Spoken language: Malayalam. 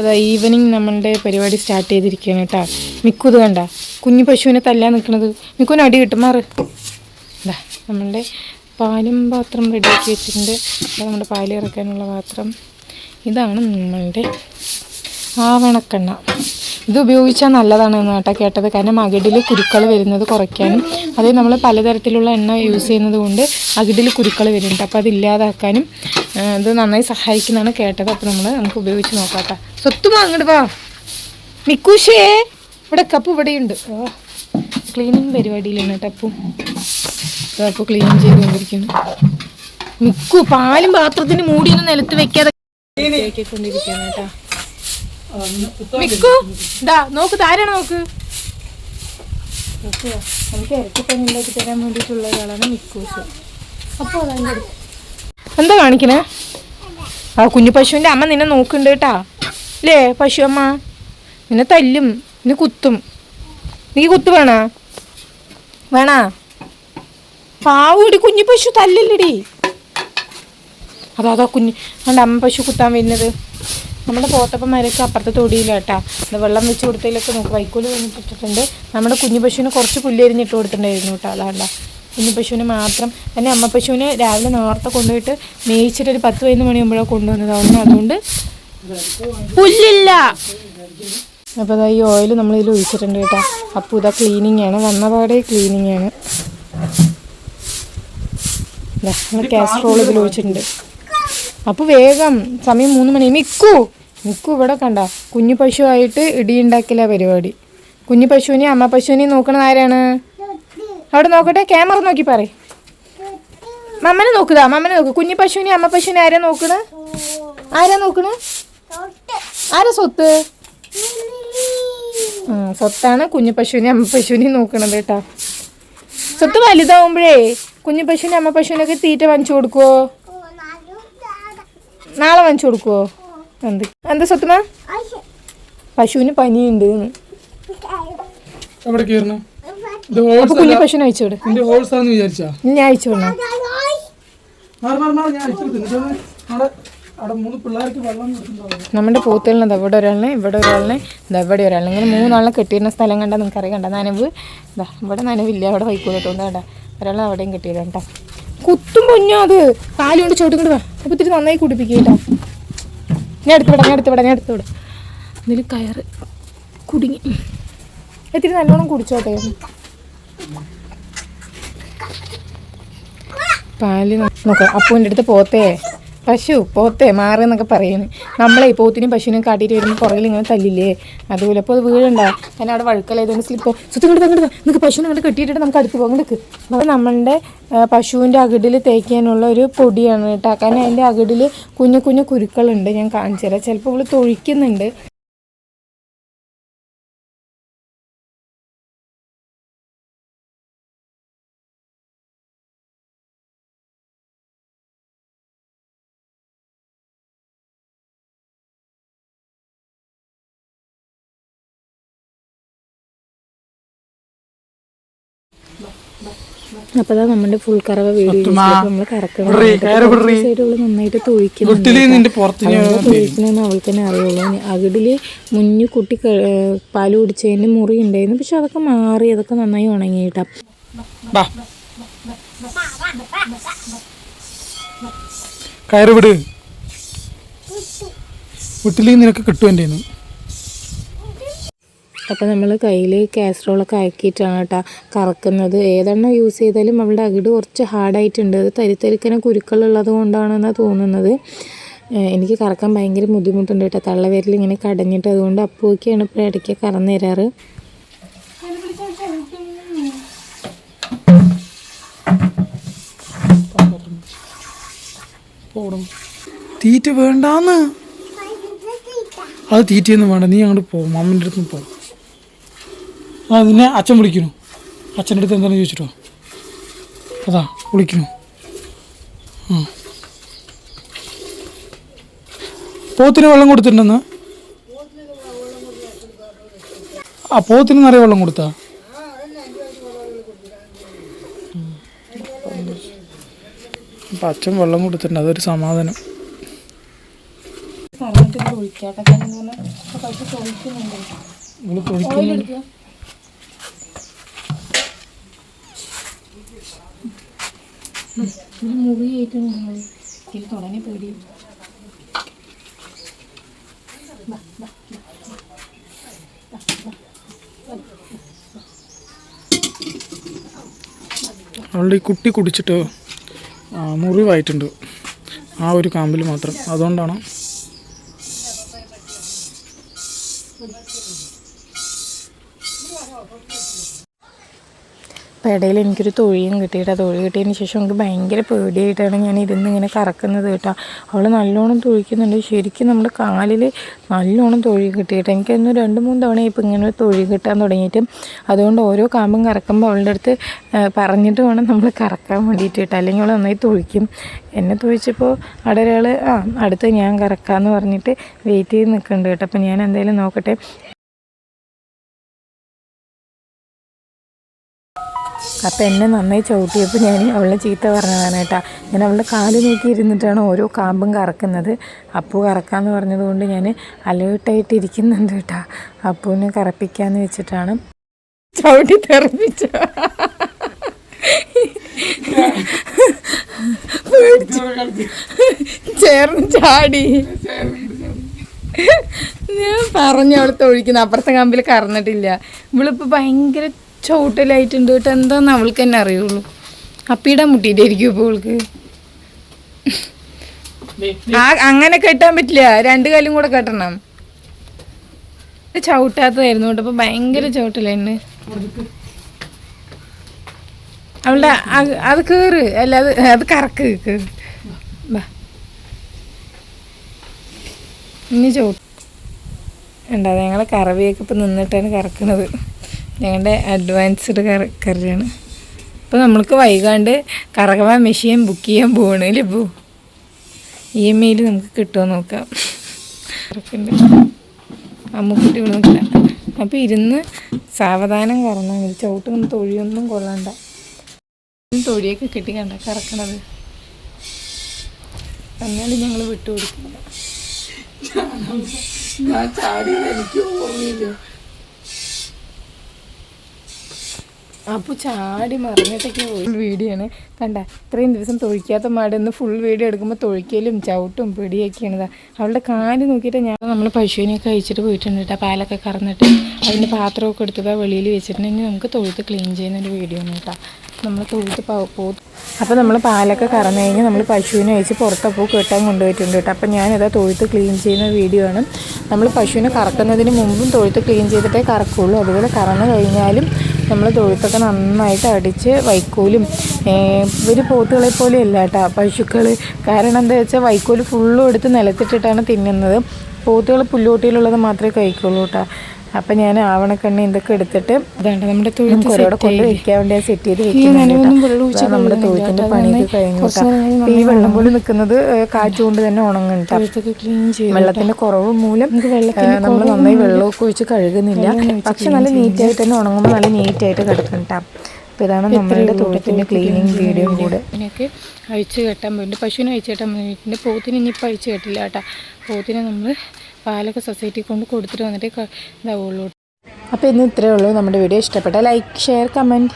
അതാ ഈവനിങ് നമ്മളുടെ പരിപാടി സ്റ്റാർട്ട് ചെയ്തിരിക്കുകയാണ് കേട്ടോ. മിക്കു ഇത് കണ്ട. കുഞ്ഞു പശുവിനെ തല്ലാൻ നിൽക്കുന്നത് മിക്കുവിന് അടി കിട്ടും മാറ്. എന്താ നമ്മളുടെ പാലും പാത്രം റെഡിയാക്കി വെച്ചിട്ടുണ്ട്. അപ്പോൾ നമ്മുടെ പാൽ ഇറക്കാനുള്ള പാത്രം. ഇതാണ് നമ്മളുടെ ആവണക്കെണ്ണ. ഇത് ഉപയോഗിച്ചാൽ നല്ലതാണ് കേട്ടോ കേട്ടത്. കാരണം അകിടിൽ കുരുക്കൾ വരുന്നത് കുറയ്ക്കാനും അതേ നമ്മൾ പലതരത്തിലുള്ള എണ്ണ യൂസ് ചെയ്യുന്നത് കൊണ്ട് അകിടിൽ കുരുക്കൾ വരുന്നുണ്ട്. അപ്പോൾ അത് ഇല്ലാതാക്കാനും ഇത് നന്നായി സഹായിക്കുന്നതാണ് കേട്ടത്. അപ്പോൾ നമ്മൾ നമുക്ക് ഉപയോഗിച്ച് നോക്കാം കേട്ടോ. സ്വത്തുമാ അങ്ങോട്ട് വാ. നിക്കൂഷേ ഇവിടെ കപ്പ് ഇവിടെയുണ്ട്. ക്ലീനിങ് പരിപാടിയിലാണ് കേട്ടോ അപ്പം. അപ്പോൾ ക്ലീൻ ചെയ്തുകൊണ്ടിരിക്കുന്നു. മിക്കു പാലും പാത്രത്തിന് മൂടിയൊന്നും നിലത്ത് വെക്കാതെ കൊണ്ടിരിക്കുന്നു കേട്ടോ. മിക്കു? ഇതാ നോക്ക് താരാണ് നോക്ക്. നമുക്ക് ഇരട്ടിപ്പണി ഉണ്ടാക്കി തരാൻ വേണ്ടിയിട്ടുള്ള ഒരാളാണ് മിക്കൂസ് അപ്പോൾ അതെന്റെ എന്താ കാണിക്കണേ? ആ കുഞ്ഞു പശുവിന്റെ അമ്മ നിന്നെ നോക്കുന്നുണ്ട് കേട്ടാ. അല്ലേ പശു അമ്മ? നിന്നെ തല്ലും നിന്നെ കുത്തും. നീ കുത്ത് വേണ? വേണ? പാവൂടി കുഞ്ഞു പശു തല്ലല്ലടി. അതാ അതാ കുഞ്ഞു അമ്മ പശു കുത്താൻ വരുന്നത്. നമ്മുടെ പോത്തപ്പന്മാരൊക്കെ അപ്പുറത്തെ തൊടിയിലാട്ടാ അത് വെള്ളം വെച്ച് കൊടുത്തതിലൊക്കെ നമുക്ക് വൈക്കോൽ വന്നിട്ടിട്ടുണ്ട് നമ്മുടെ കുഞ്ഞു പശുവിന് കുറച്ച് പുല്ല് എരിഞ്ഞിട്ട് കൊടുത്തിട്ടുണ്ടായിരുന്നു കേട്ടോ അതാണ്ട കുഞ്ഞു പശുവിന് മാത്രം. തന്നെ അമ്മ പശുവിനെ രാവിലെ നേരത്തെ കൊണ്ടുപോയിട്ട് മേയിച്ചിട്ട് ഒരു പത്ത് പതിനൊന്ന് മണിയാകുമ്പോഴാണ് കൊണ്ടുവന്നതാണ് അതുകൊണ്ട് പുല്ലില്ല. അപ്പോൾ അതാ ഈ ഓയിൽ നമ്മളിതിൽ ഒഴിച്ചിട്ടുണ്ട് കേട്ടോ അപ്പോൾ ഇതാ ക്ലീനിങ് ആണ്. വന്നപാടെ ക്ലീനിങ് ആണ്. നമ്മൾ കാസ്ട്രോൾ ഇതിൽ ഒഴിച്ചിട്ടുണ്ട്. അപ്പോൾ വേഗം സമയം മൂന്ന് മണി മിക്കു മിക്കു ഇവിടെ കണ്ട. കുഞ്ഞു പശുവായിട്ട് ഇടിയുണ്ടാക്കില്ല പരിപാടി. കുഞ്ഞു പശുവിനെ അമ്മ പശുവിനെ നോക്കണത് ആരാണ്? അവിടെ നോക്കട്ടെ ക്യാമറ നോക്കി പറ മമ്മനെ നോക്കുതാ മമ്മനെ നോക്ക്. കുഞ്ഞു പശുവിനെ അമ്മ പശുവിനെ ആരാ നോക്കണ? ആരാ നോക്കണ? ആരാ സ്വത്ത്? ആ, സ്വത്താണ് കുഞ്ഞു പശുവിനെ അമ്മ പശുവിനെ നോക്കണത് കേട്ടാ. സ്വത്ത് വലുതാവുമ്പോഴേ കുഞ്ഞു പശുവിനെ അമ്മ പശുവിനൊക്കെ തീറ്റ വാങ്ങിച്ചു കൊടുക്കുവോ? നാളെ വാങ്ങിച്ചു കൊടുക്കുവോ? എന്ത്? എന്താ സ്വത്തുമ പശുവിന് പനിയുണ്ട്. കുഞ്ഞു പശുവിനെ അയച്ചോട് ഞാൻ അയച്ചു വിടണം? മാറി മാറി മാറി ഞാൻ അയച്ചു കൊടുത്തു അവിടെ അവിടെ മൂന്ന് പിള്ളേർക്ക് വെള്ളം കൊടുത്തിട്ടുണ്ടാവും നമ്മുടെ പോത്തുകളിന് ഇവിടെ ഒരാളിനെ ഇവിടെ ഒരാളിനെ ഇതാ ഇവിടെ ഒരാളിനെ. ഇങ്ങനെ മൂന്നാളിനെ കെട്ടിയിരുന്ന സ്ഥലം കണ്ടാൽ നിങ്ങൾക്ക് അറിയാം കണ്ട നനവ്. ഇതാ ഇവിടെ നനവില്ല അവിടെ വൈക്കോലത്തോണ്ട് കണ്ട ഒരാളെ അവിടെയും കെട്ടിയില്ല കേട്ടോ കുത്തും പൊന്നോ അത്? കാലുകൊണ്ട് ചോട്ടും കൊണ്ട് വാ. അപ്പൊ ഇത്തിരി നന്നായി കുടിപ്പിക്കുക കേട്ടോ. ഞാൻ എടുത്ത് വിടാം ഞാൻ എടുത്ത് ഞാൻ എടുത്ത് വിടാം ഇതിൽ കയറ് കുടുങ്ങി. ഇത്തിരി നല്ലോണം കുടിച്ചോട്ടെ. പാൽ നോക്കാം അപ്പൂന്റെ അടുത്ത് പോത്തേ. പശു പോത്തെ മാറി എന്നൊക്കെ പറയുന്നത് നമ്മളെ പോത്തിനും പശുവിനും കാട്ടിയിട്ട് വരുമ്പോൾ പുറകിൽ ഇങ്ങനെ തല്ലില്ലേ? അതുപോലെ അപ്പോൾ അത് വീഴണ്ട? അതിന് അവിടെ വഴുക്കലായതുകൊണ്ട് സ്ലിപ്പ് സുത്തിങ്ങോട്ട് ഇങ്ങോട്ട് അങ്ങോട്ട് നിങ്ങൾക്ക് പശുവിനെ അങ്ങോട്ട് കെട്ടിയിട്ട് നമുക്ക് അടുത്ത് പോകാം. നിൽക്ക് അപ്പോൾ നമ്മളുടെ പശുവിന്റെ അകിടിൽ തേക്കാനുള്ള ഒരു പൊടിയാണ് കേട്ടോ. കാരണം അതിന്റെ അകിടിൽ കുഞ്ഞു കുഞ്ഞു കുരുക്കളുണ്ട്. ഞാൻ കാണിച്ചു തരാം. ചിലപ്പോൾ ഇവൾ തൊഴിക്കുന്നുണ്ട്. അപ്പോൾ നമ്മുടെ ഫുൾ കറവ വീഡിയോ നമ്മൾ കറക്കണം നന്നായിട്ട് അവൾക്ക് തന്നെ അറിയുള്ളൂ. അകിടിൽ മുന്നു കുട്ടി പാൽ കുടിച്ചതിന് മുറി ഉണ്ടായിരുന്നു. പക്ഷെ അതൊക്കെ മാറി അതൊക്കെ നന്നായി ഉണങ്ങിയിട്ടാ. കയറ് വിട്. വീട്ടിലേക്ക് നിനക്ക് കിട്ടും എന്റെ. അപ്പോൾ നമ്മൾ കയ്യിൽ കാസറോളൊക്കെ ആക്കിയിട്ടാണ് കേട്ടോ കറക്കുന്നത്. ഏതെണ്ണ യൂസ് ചെയ്താലും അവളുടെ അകിട് കുറച്ച് ഹാർഡായിട്ടുണ്ട് അത് തരിത്തരിക്കനെ കുരുക്കളുള്ളത് കൊണ്ടാണെന്നാണ് തോന്നുന്നത്. എനിക്ക് കറക്കാൻ ഭയങ്കര ബുദ്ധിമുട്ടുണ്ട് കേട്ടോ. തള്ളവേരിൽ ഇങ്ങനെ കടഞ്ഞിട്ട് അതുകൊണ്ട് അപ്പൂക്കാണ് ഇപ്പോൾ ഇടയ്ക്ക് കറന്നു തരാറ്. തീറ്റ വേണ്ടാന്ന്. അത് തീറ്റയൊന്നും വേണ്ട. നീ അങ്ങോട്ട് പോകും അമ്മന്റെ അടുത്ത് പോ. ആ നിന്നെ അച്ഛൻ വിളിക്കുന്നു. അച്ഛന്റെ അടുത്ത് എന്താണെന്ന് ചോദിച്ചിട്ടോ? അതാ വിളിക്കുന്നു. ആ പോത്തിന് വെള്ളം കൊടുത്തിട്ടുണ്ടെന്ന്? ആ പോത്തിന് നിറയെ വെള്ളം കൊടുത്താ? അപ്പം അച്ഛൻ വെള്ളം കൊടുത്തിട്ടുണ്ട് അതൊരു സമാധാനം. കറന്നിട്ട് ഇത് ഒഴിക്കാട്ടെ കാരണം എന്ന് പറഞ്ഞാൽ ഇപ്പോൾ പശു തൊഴിക്കുന്നുണ്ട് ഇവൾ തൊഴിക്കുന്നു ഓയിലെടുക്കുക ഇത് മുറിയായിട്ടാണ് നമ്മൾ ഇതിൽ തുടങ്ങി പേടി അവളുടെ ഈ കുട്ടി കുടിച്ചിട്ട് മുറിവായിട്ടുണ്ട്. ആ ഒരു കാമ്പിൽ മാത്രം. അതുകൊണ്ടാണ് അപ്പോൾ ഇടയിൽ എനിക്കൊരു തൊഴിയും കിട്ടിയിട്ട്. തൊഴി കിട്ടിയതിന് ശേഷം എനിക്ക് ഭയങ്കര പേടിയായിട്ടാണ് ഞാൻ ഇരുന്ന് ഇങ്ങനെ കറക്കുന്നത് കേട്ടോ. അവൾ നല്ലോണം തൊഴിക്കുന്നുണ്ട്. ശരിക്കും നമ്മുടെ കാലിൽ നല്ലോണം തൊഴി കിട്ടിയിട്ട് എനിക്കൊന്ന് രണ്ട് മൂന്ന് തവണ ഇപ്പോൾ ഇങ്ങനെ തൊഴി കിട്ടാൻ തുടങ്ങിയിട്ട് അതുകൊണ്ട് ഓരോ കാമ്പും കറക്കുമ്പോൾ അവളുടെ അടുത്ത് പറഞ്ഞിട്ട് വേണം നമ്മൾ കറക്കാൻ വേണ്ടിയിട്ട് കേട്ടോ. അല്ലെങ്കിൽ അവൾ നന്നായി തൊഴിക്കും. എന്നെ തൊഴിച്ചപ്പോൾ അവിടെ ഒരാൾ ആ അടുത്ത് ഞാൻ കറക്കാമെന്ന് പറഞ്ഞിട്ട് വെയിറ്റ് ചെയ്ത് നിൽക്കുന്നുണ്ട് കേട്ടോ. അപ്പോൾ ഞാൻ എന്തായാലും നോക്കട്ടെ. അപ്പം എന്നെ നന്നായി ചവിട്ടിയപ്പോൾ ഞാൻ അവളെ ചീത്ത പറഞ്ഞതാണ് കേട്ടോ. ഞാൻ അവളുടെ കാൽ നോക്കി ഇരുന്നിട്ടാണ് ഓരോ കാമ്പും കറക്കുന്നത്. അപ്പു കറക്കാന്ന് പറഞ്ഞതുകൊണ്ട് ഞാൻ അലേർട്ടായിട്ട് ഇരിക്കുന്നുണ്ട് കേട്ടോ. അപ്പുവിനെ കറപ്പിക്കാന്ന് വെച്ചിട്ടാണ് ചവിട്ടി തെറിപ്പിച്ച ചേർന്ന് ചാടി. ഞാൻ പറഞ്ഞു അവളെ തൊഴിക്കുന്ന അപ്പുറത്തെ കമ്പിൽ കറന്നിട്ടില്ല. ഇവളിപ്പോൾ ഭയങ്കര ചവിട്ടലായിട്ടുണ്ട്. കേട്ടോ എന്താന്ന് അവൾക്ക് തന്നെ അറിയുള്ളൂ. അപ്പിയിടാൻ മുട്ടിയിട്ടായിരിക്കും ഇപ്പോൾ അവൾക്ക് ആ അങ്ങനെ കെട്ടാൻ പറ്റില്ല. രണ്ട് കാലും കൂടെ കെട്ടണം. ചവിട്ടാത്തതായിരുന്നു കേട്ടോ. അപ്പൊ ഭയങ്കര ചവിട്ടലായിരുന്നു അവളുടെ അത് കേറ്. അല്ല അത് അത് കറക്ക്. കേറ്. ഇനി ചവിട്ട്. ഉണ്ടാ ഞങ്ങളെ കറവിയൊക്കെ ഇപ്പം നിന്നിട്ടാണ് കറക്കണത്. ഞങ്ങളുടെ അഡ്വാൻസ്ഡ് കറി കറിയാണ്. അപ്പോൾ നമ്മൾക്ക് വൈകാണ്ട് കറകവാൻ മെഷീൻ ബുക്ക് ചെയ്യാൻ പോവാണ് ഇപ്പോൾ ഇ എം ഐയിൽ നമുക്ക് കിട്ടുമോ നോക്കാം. അമ്മക്കുട്ടി ഇവിടെ അപ്പോൾ ഇരുന്ന് സാവധാനം കറന്നാൽ മതി. ചവിട്ടൊന്നും തൊഴിയൊന്നും കൊള്ളണ്ട. തൊഴിയൊക്കെ കിട്ടി കണ്ട? കറക്കണത്. എന്നാലും ഞങ്ങൾ വിട്ടുകൊടുക്കില്ല ഞാൻ ചാടി എനിക്ക് ഓർമ്മയില്ല. അപ്പോൾ ചാടി മറിഞ്ഞിട്ടൊക്കെ പോയി. വീഡിയോ ആണ് കണ്ട ഇത്രയും ദിവസം തൊഴിക്കാത്ത മാട് ഇന്ന് ഫുൾ വീഡിയോ എടുക്കുമ്പോൾ തൊഴിക്കലും ചവിട്ടും പിടിയൊക്കെയാണ് ഇതാ അവളുടെ കാൽ നോക്കിയിട്ട് ഞാൻ നമ്മൾ പശുവിനെയൊക്കെ അയച്ചിട്ട് പോയിട്ടുണ്ട് കേട്ടോ പാലൊക്കെ കറന്നിട്ട്. അതിന്റെ പാത്രമൊക്കെ എടുത്തത് വെളിയിൽ വെച്ചിട്ടുണ്ടെങ്കിൽ നമുക്ക് തൊഴുത്ത് ക്ലീൻ ചെയ്യുന്ന ഒരു വീഡിയോ ആണ് കേട്ടോ നമ്മൾ തൊഴുത്ത് പോ അപ്പോൾ നമ്മൾ പാലൊക്കെ കറന്നു കഴിഞ്ഞ് നമ്മൾ പശുവിനെ അയച്ച് പുറത്തപ്പോൾ കെട്ടാൻ കൊണ്ടുപോയിട്ടുണ്ട് കേട്ടോ അപ്പോൾ ഞാനിതാ തൊഴുത്ത് ക്ലീൻ ചെയ്യുന്ന വീഡിയോ ആണ്. നമ്മൾ പശുവിനെ കറക്കുന്നതിന് മുമ്പും തൊഴുത്ത് ക്ലീൻ ചെയ്തിട്ടേ കറക്കുള്ളൂ. അതുപോലെ കറന്നു കഴിഞ്ഞാലും നമ്മൾ തൊഴുത്തൊക്കെ നന്നായിട്ട് അടിച്ച് വൈക്കോലും ഇവർ പോത്തുകളെ പോലെ അല്ല കേട്ടോ പശുക്കൾ കാരണം എന്താ വെച്ചാൽ വൈക്കോൽ ഫുള്ളും എടുത്ത് നിലത്തിട്ടിട്ടാണ് തിന്നുന്നത്. പോത്തുകൾ പുല്ലുകൊട്ടിയിലുള്ളത് മാത്രമേ കഴിക്കുള്ളൂ കേട്ടോ. അപ്പം ഞാൻ ആവണക്കണ്ണി ഇതൊക്കെ എടുത്തിട്ട് നമ്മുടെ ഒരോടെ കൊണ്ട് വെക്കാൻ വേണ്ടി സെറ്റ് ചെയ്ത് വെക്കുന്നുണ്ട്. നമ്മുടെ തൊഴുത്തിന്റെ പണിയൊക്കെ കഴിഞ്ഞു ഈ വെള്ളം പോലെ നിൽക്കുന്നത് കാറ്റുകൊണ്ട് തന്നെ ഉണങ്ങുന്നുണ്ട് വെള്ളത്തിന്റെ കുറവ് മൂലം നമ്മൾ നന്നായി വെള്ളമൊക്കെ ഒഴിച്ച് കഴുകുന്നില്ല. പക്ഷെ നല്ല നീറ്റായിട്ട് തന്നെ ഉണങ്ങുമ്പോൾ നല്ല നീറ്റായിട്ട് കിടക്കും കിടക്കുന്നുണ്ട് അപ്പോൾ ഇതാണ് നമ്മളുടെ തൊഴുത്തിന്റെ ക്ലീനിങ് വീഡിയോ കൂടെ. ഇതിനൊക്കെ അഴിച്ച് കെട്ടാൻ പോയിട്ടുണ്ട്. പശുവിനെ അഴിച്ചു കെട്ടാൻ പോയിട്ടുണ്ട്. പോത്തിനെ ഇനിയിപ്പോൾ അഴിച്ചു കെട്ടില്ല കേട്ടോ. പോത്തിനെ നമ്മൾ പാലൊക്കെ സൊസൈറ്റി കൊണ്ട് കൊടുത്തിട്ട് വന്നിട്ട് ഇതാവുള്ളൂ. അപ്പോൾ ഇന്ന് ഇത്രയേ ഉള്ളൂ. നമ്മുടെ വീഡിയോ ഇഷ്ടപ്പെട്ട ലൈക്ക് ഷെയർ കമന്റ്